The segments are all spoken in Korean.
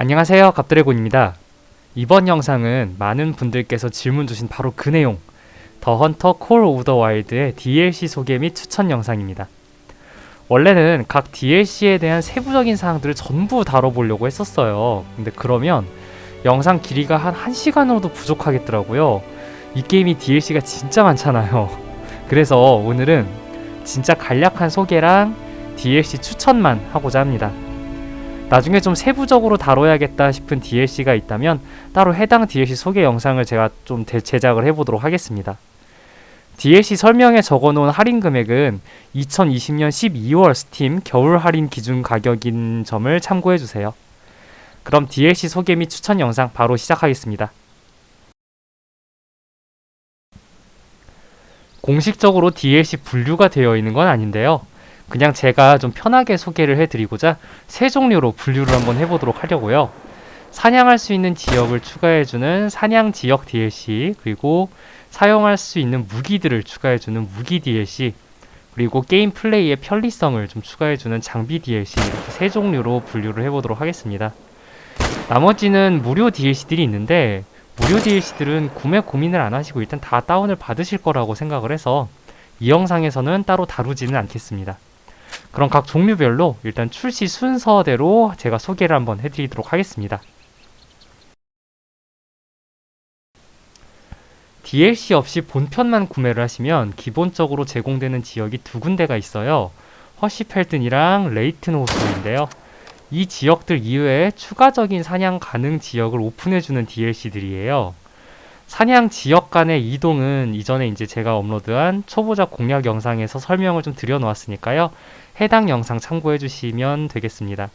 안녕하세요. 갑드래곤입니다. 이번 영상은 많은 분들께서 질문 주신 바로 그 내용 더 헌터 콜 오브 더 와일드의 DLC 소개 및 추천 영상입니다. 원래는 각 DLC에 대한 세부적인 사항들을 전부 다뤄보려고 했었어요. 근데 그러면 영상 길이가 한 1시간으로도 부족하겠더라고요. 이 게임이 DLC가 진짜 많잖아요. 그래서 오늘은 진짜 간략한 소개랑 DLC 추천만 하고자 합니다 나중에 좀 세부적으로 다뤄야겠다 싶은 DLC가 있다면 따로 해당 DLC 소개 영상을 제가 좀 대- 제작을 해보도록 하겠습니다. DLC 설명에 적어놓은 할인 금액은 2020년 12월 스팀 겨울 할인 기준 가격인 점을 참고해주세요. 그럼 DLC 소개 및 추천 영상 바로 시작하겠습니다. 공식적으로 DLC 분류가 되어 있는 건 아닌데요. 그냥 제가 좀 편하게 소개를 해드리고자 세 종류로 분류를 한번 해보도록 하려고요. 사냥할 수 있는 지역을 추가해주는 사냥 지역 DLC, 그리고 사용할 수 있는 무기들을 추가해주는 무기 DLC, 그리고 게임 플레이의 편리성을 좀 추가해주는 장비 DLC 이렇게 세 종류로 분류를 해보도록 하겠습니다. 나머지는 무료 DLC들이 있는데 무료 DLC들은 구매 고민을 안 하시고 일단 다 다운을 받으실 거라고 생각을 해서 이 영상에서는 따로 다루지는 않겠습니다. 그럼 각 종류별로 일단 출시 순서대로 제가 소개를 한번 해드리도록 하겠습니다. DLC 없이 본편만 구매를 하시면 기본적으로 제공되는 지역이 두 군데가 있어요. 허시펠튼이랑 레이튼 호수인데요. 이 지역들 이외에 추가적인 사냥 가능 지역을 오픈해주는 DLC들이에요. 사냥 지역 간의 이동은 이전에 이제 제가 업로드한 초보자 공략 영상에서 설명을 좀 드려 놓았으니까요. 해당 영상 참고해 주시면 되겠습니다.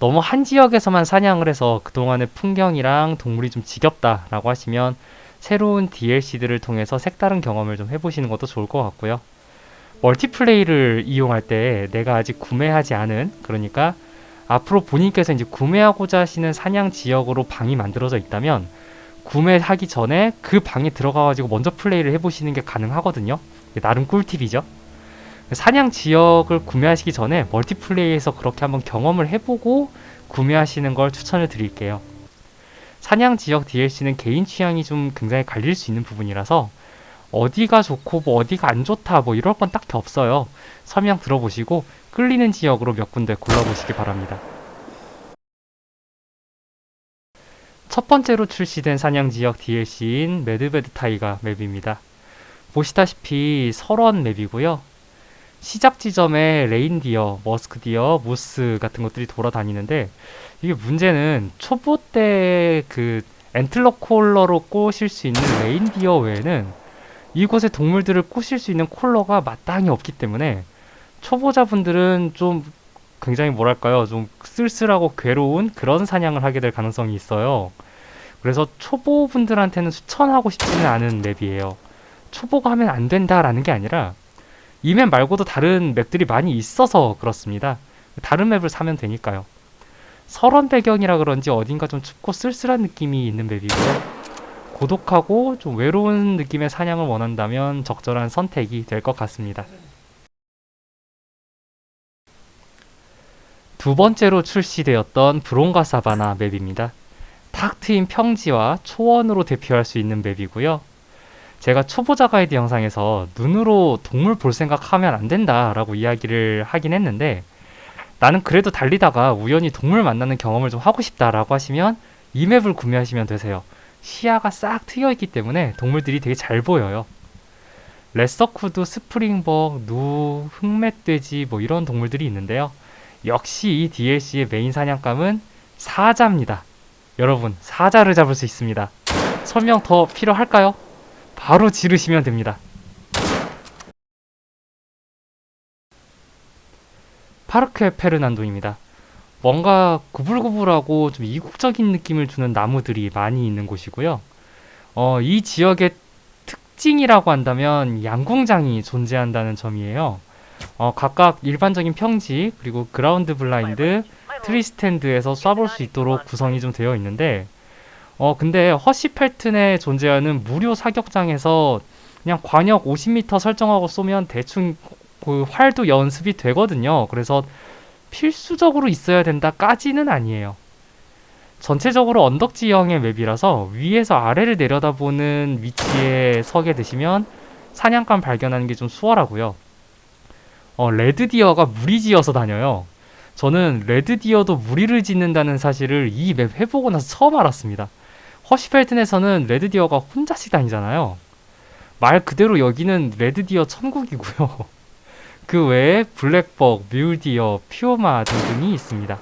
너무 한 지역에서만 사냥을 해서 그동안의 풍경이랑 동물이 좀 지겹다라고 하시면 새로운 DLC들을 통해서 색다른 경험을 좀 해보시는 것도 좋을 것 같고요. 멀티플레이를 이용할 때 내가 아직 구매하지 않은 그러니까 앞으로 본인께서 이제 구매하고자 하시는 사냥 지역으로 방이 만들어져 있다면 구매하기 전에 그 방에 들어가가지고 먼저 플레이를 해보시는 게 가능하거든요. 나름 꿀팁이죠. 사냥 지역을 구매하시기 전에 멀티플레이에서 그렇게 한번 경험을 해보고 구매하시는 걸 추천을 드릴게요. 사냥 지역 DLC는 개인 취향이 좀 굉장히 갈릴 수 있는 부분이라서 어디가 좋고 뭐 어디가 안 좋다 뭐 이럴 건 딱히 없어요. 설명 들어보시고 끌리는 지역으로 몇 군데 골라보시기 바랍니다. 첫 번째로 출시된 사냥 지역 DLC인 매드베드 타이가 맵입니다. 보시다시피 설원 맵이고요. 시작 지점에 레인디어, 머스크디어, 모스 같은 것들이 돌아다니는데 이게 문제는 초보 때 그 엔틀러 콜러로 꼬실 수 있는 레인디어 외에는 이곳에 동물들을 꼬실 수 있는 콜러가 마땅히 없기 때문에 초보자분들은 좀 굉장히 뭐랄까요 좀 쓸쓸하고 괴로운 그런 사냥을 하게 될 가능성이 있어요. 그래서 초보분들한테는 추천하고 싶지는 않은 맵이에요. 초보가 하면 안 된다라는 게 아니라 이 맵 말고도 다른 맵들이 많이 있어서 그렇습니다. 다른 맵을 사면 되니까요. 설원 배경이라 그런지 어딘가 좀 춥고 쓸쓸한 느낌이 있는 맵이고요. 고독하고 좀 외로운 느낌의 사냥을 원한다면 적절한 선택이 될 것 같습니다. 두 번째로 출시되었던 브론가 사바나 맵입니다. 탁 트인 평지와 초원으로 대표할 수 있는 맵이고요. 제가 초보자 가이드 영상에서 눈으로 동물 볼 생각하면 안 된다라고 이야기를 하긴 했는데 나는 그래도 달리다가 우연히 동물 만나는 경험을 좀 하고 싶다라고 하시면 이 맵을 구매하시면 되세요. 시야가 싹 트여 있기 때문에 동물들이 되게 잘 보여요. 레서쿠드, 스프링벅, 누, 흑멧돼지 뭐 이런 동물들이 있는데요. 역시 이 DLC의 메인 사냥감은 사자입니다. 여러분, 사자를 잡을 수 있습니다. 설명 더 필요할까요? 바로 지르시면 됩니다. 파르크 페르난도입니다. 뭔가 구불구불하고 좀 이국적인 느낌을 주는 나무들이 많이 있는 곳이고요. 어, 이 지역의 특징이라고 한다면 양궁장이 존재한다는 점이에요. 어, 각각 일반적인 평지 그리고 그라운드 블라인드 트리 스탠드에서 쏴볼 수 있도록 구성이 좀 되어 있는데 어 근데 허시 펠튼에 존재하는 무료 사격장에서 그냥 광역 50m 설정하고 쏘면 대충 그 활도 연습이 되거든요. 그래서 필수적으로 있어야 된다까지는 아니에요. 전체적으로 언덕 지형의 맵이라서 위에서 아래를 내려다보는 위치에 서게 되시면 사냥감 발견하는 게 좀 수월하고요. 어, 레드디어가 무리지어서 다녀요. 저는 레드디어도 무리를 짓는다는 사실을 이 맵 해보고 나서 처음 알았습니다. 허시펠튼에서는 레드디어가 혼자씩 다니잖아요. 말 그대로 여기는 레드디어 천국이고요. 그 외에 블랙벅, 뮬디어, 퓨마 등등이 있습니다.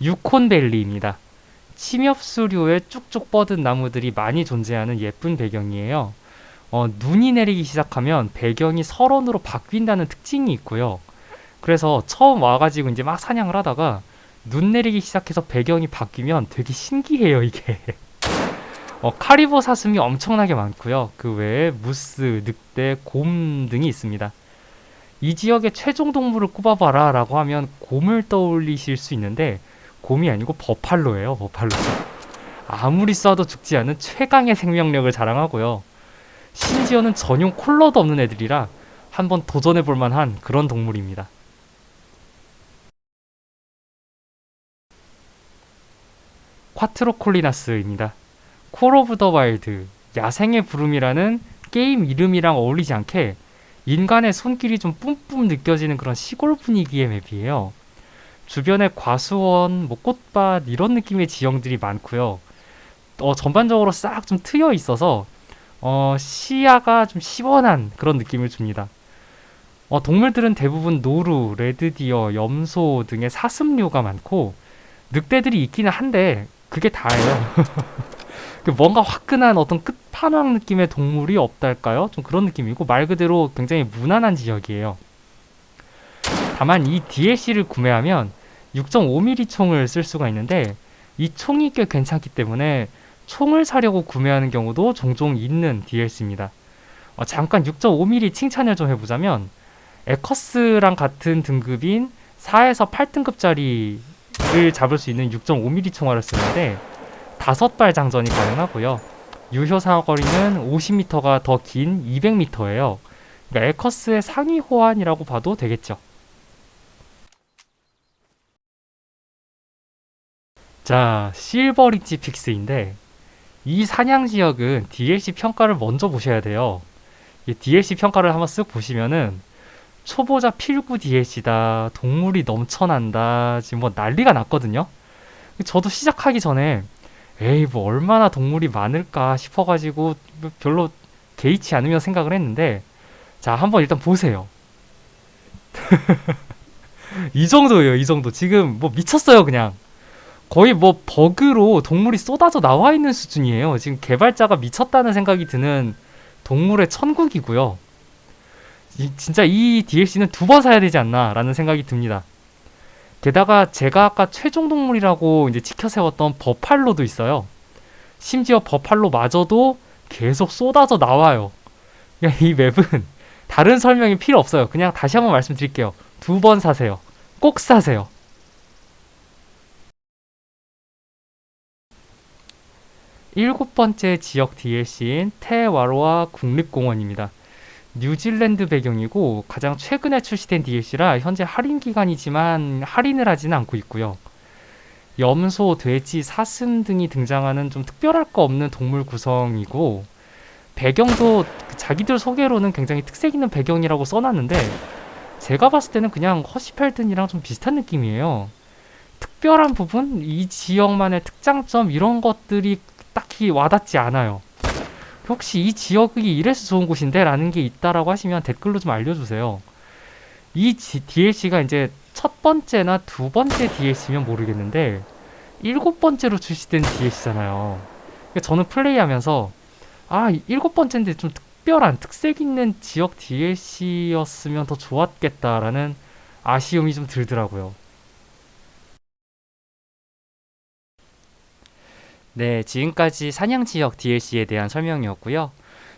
유콘밸리입니다. 침엽수류에 쭉쭉 뻗은 나무들이 많이 존재하는 예쁜 배경이에요. 어, 눈이 내리기 시작하면 배경이 설원으로 바뀐다는 특징이 있고요. 그래서 처음 와가지고 이제 막 사냥을 하다가 눈 내리기 시작해서 배경이 바뀌면 되게 신기해요, 이게. 어, 카리보 사슴이 엄청나게 많고요. 그 외에 무스, 늑대, 곰 등이 있습니다. 이 지역의 최종 동물을 꼽아봐라 라고 하면 곰을 떠올리실 수 있는데 곰이 아니고 버팔로예요, 버팔로. 아무리 쏴도 죽지 않은 최강의 생명력을 자랑하고요. 심지어는 전용 콜러도 없는 애들이라 한번 도전해 볼 만한 그런 동물입니다. 콰트로콜리나스입니다. 콜 오브 더 와일드, 야생의 부름이라는 게임 이름이랑 어울리지 않게 인간의 손길이 좀 뿜뿜 느껴지는 그런 시골 분위기의 맵이에요. 주변에 과수원, 뭐 꽃밭 이런 느낌의 지형들이 많고요. 어, 전반적으로 싹 좀 트여 있어서 어, 시야가 좀 시원한 그런 느낌을 줍니다. 어, 동물들은 대부분 노루, 레드디어, 염소 등의 사슴류가 많고 늑대들이 있기는 한데 그게 다예요. 그 뭔가 화끈한 어떤 끝판왕 느낌의 동물이 없달까요? 좀 그런 느낌이고 말 그대로 굉장히 무난한 지역이에요. 다만 이 DLC를 구매하면 6.5mm 총을 쓸 수가 있는데 이 총이 꽤 괜찮기 때문에 총을 사려고 구매하는 경우도 종종 있는 DLC입니다. 어, 잠깐 6.5mm 칭찬을 좀 해보자면 에커스랑 같은 등급인 4에서 8등급짜리를 잡을 수 있는 6.5mm 총알을 쓰는데 5발 장전이 가능하고요. 유효 사거리는 50m가 더 긴 200m예요. 그러니까 에커스의 상위 호환이라고 봐도 되겠죠. 자, 실버리지 픽스인데 이 사냥 지역은 DLC 평가를 먼저 보셔야 돼요. 이 DLC 평가를 한번 쓱 보시면은 초보자 필구 DLC다, 동물이 넘쳐난다, 지금 뭐 난리가 났거든요. 저도 시작하기 전에 에이 뭐 얼마나 동물이 많을까 싶어가지고 별로 개의치 않으며 생각을 했는데 자 한번 일단 보세요. 이 정도예요, 이 정도. 지금 뭐 미쳤어요, 그냥. 거의 뭐 버그로 동물이 쏟아져 나와 있는 수준이에요. 지금 개발자가 미쳤다는 생각이 드는 동물의 천국이고요. 이, 진짜 이 DLC는 두 번 사야 되지 않나라는 생각이 듭니다. 게다가 제가 아까 최종 동물이라고 이제 지켜 세웠던 버팔로도 있어요. 심지어 버팔로마저도 계속 쏟아져 나와요. 이 맵은 다른 설명이 필요 없어요. 그냥 다시 한번 말씀드릴게요. 두 번 사세요. 꼭 사세요. 일곱 번째 지역 DLC인 테와로아 국립공원입니다. 뉴질랜드 배경이고 가장 최근에 출시된 DLC라 현재 할인 기간이지만 할인을 하지는 않고 있고요. 염소, 돼지, 사슴 등이 등장하는 좀 특별할 거 없는 동물 구성이고 배경도 자기들 소개로는 굉장히 특색 있는 배경이라고 써놨는데 제가 봤을 때는 그냥 허시펠튼이랑 좀 비슷한 느낌이에요. 특별한 부분, 이 지역만의 특장점 이런 것들이 딱히 와닿지 않아요. 혹시 이 지역이 이래서 좋은 곳인데 라는 게 있다라고 하시면 댓글로 좀 알려주세요. 이 DLC가 이제 첫 번째나 두 번째 DLC면 모르겠는데 일곱 번째로 출시된 DLC잖아요. 그러니까 저는 플레이하면서 아 일곱 번째인데 좀 특별한 특색 있는 지역 DLC였으면 더 좋았겠다라는 아쉬움이 좀 들더라고요. 네, 지금까지 사냥 지역 DLC에 대한 설명이었고요.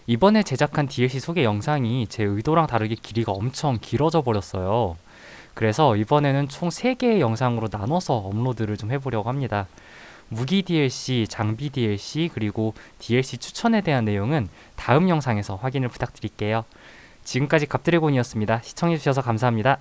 이번에 제작한 DLC 소개 영상이 제 의도랑 다르게 길이가 엄청 길어져 버렸어요. 그래서 이번에는 총 3개의 영상으로 나눠서 업로드를 좀 해보려고 합니다. 무기 DLC, 장비 DLC, 그리고 DLC 추천에 대한 내용은 다음 영상에서 확인을 부탁드릴게요. 지금까지 갑드래곤이었습니다. 시청해주셔서 감사합니다.